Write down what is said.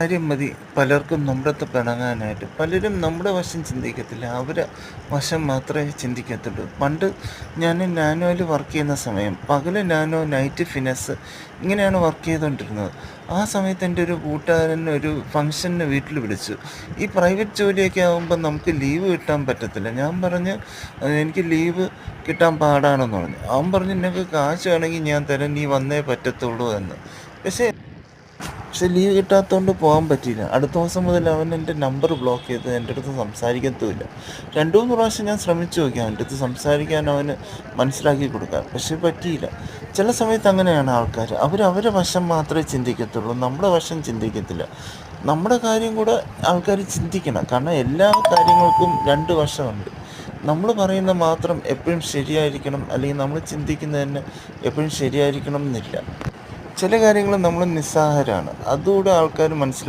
കാര്യം മതി. പലർക്കും നമ്മുടെ പിണങ്ങാനായിട്ട്. പലരും നമ്മുടെ വശം ചിന്തിക്കത്തില്ല. അവരെ വശം മാത്രമേ ചിന്തിക്കത്തുള്ളൂ. പണ്ട് ഞാൻ നാനോയിൽ വർക്ക് ചെയ്യുന്ന സമയം പകൽ നാനോ നൈറ്റ് ഫിനസ് ഇങ്ങനെയാണ് വർക്ക് ചെയ്തുകൊണ്ടിരുന്നത് ആ സമയത്ത് എന്റെ ഒരു കൂട്ടുകാരൻ ഒരു ഫംഗ്ഷന് വീട്ടിൽ വിളിച്ചു. ഈ പ്രൈവറ്റ് ജോലിയൊക്കെ ആകുമ്പോൾ നമുക്ക് ലീവ് കിട്ടാൻ പറ്റത്തില്ല. ഞാൻ പറഞ്ഞ് എനിക്ക് ലീവ് കിട്ടാൻ പാടാണെന്ന് പറഞ്ഞു. അവൻ പറഞ്ഞു നിനക്ക് കാശ് വേണമെങ്കിൽ ഞാൻ തരാം. നീ വന്നേ പറ്റത്തുള്ളൂ എന്ന്. പക്ഷേ പക്ഷെ ലീവ് കിട്ടാത്തതുകൊണ്ട് പോകാൻ പറ്റിയില്ല. അടുത്ത ദിവസം മുതൽ അവൻ എന്റെ നമ്പർ ബ്ലോക്ക് ചെയ്ത് എന്റെ അടുത്ത് സംസാരിക്കത്തുമില്ല. രണ്ട് മൂന്ന് പ്രാവശ്യം ഞാൻ ശ്രമിച്ചു നോക്കി അവന്റെ അടുത്ത് സംസാരിക്കാൻ അവന് മനസ്സിലാക്കി കൊടുക്കാൻ. പക്ഷെ പറ്റിയില്ല. ചില സമയത്ത് അങ്ങനെയാണ് ആൾക്കാർ അവർ അവരെ വശം മാത്രമേ ചിന്തിക്കത്തുള്ളൂ. നമ്മുടെ വശം ചിന്തിക്കത്തില്ല. നമ്മുടെ കാര്യം കൂടെ ആൾക്കാർ ചിന്തിക്കണം. കാരണം എല്ലാ കാര്യങ്ങൾക്കും രണ്ട് വശമുണ്ട്. നമ്മൾ പറയുന്ന മാത്രം എപ്പോഴും ശരിയായിരിക്കണം. അല്ലെങ്കിൽ നമ്മൾ ചിന്തിക്കുന്നത് എപ്പോഴും ശരിയായിരിക്കണം എന്നില്ല. ചില കാര്യങ്ങൾ നമ്മൾ നിസ്സാഹരാണ് അതുകൂടെ ആൾക്കാർ മനസ്സിലാക്കി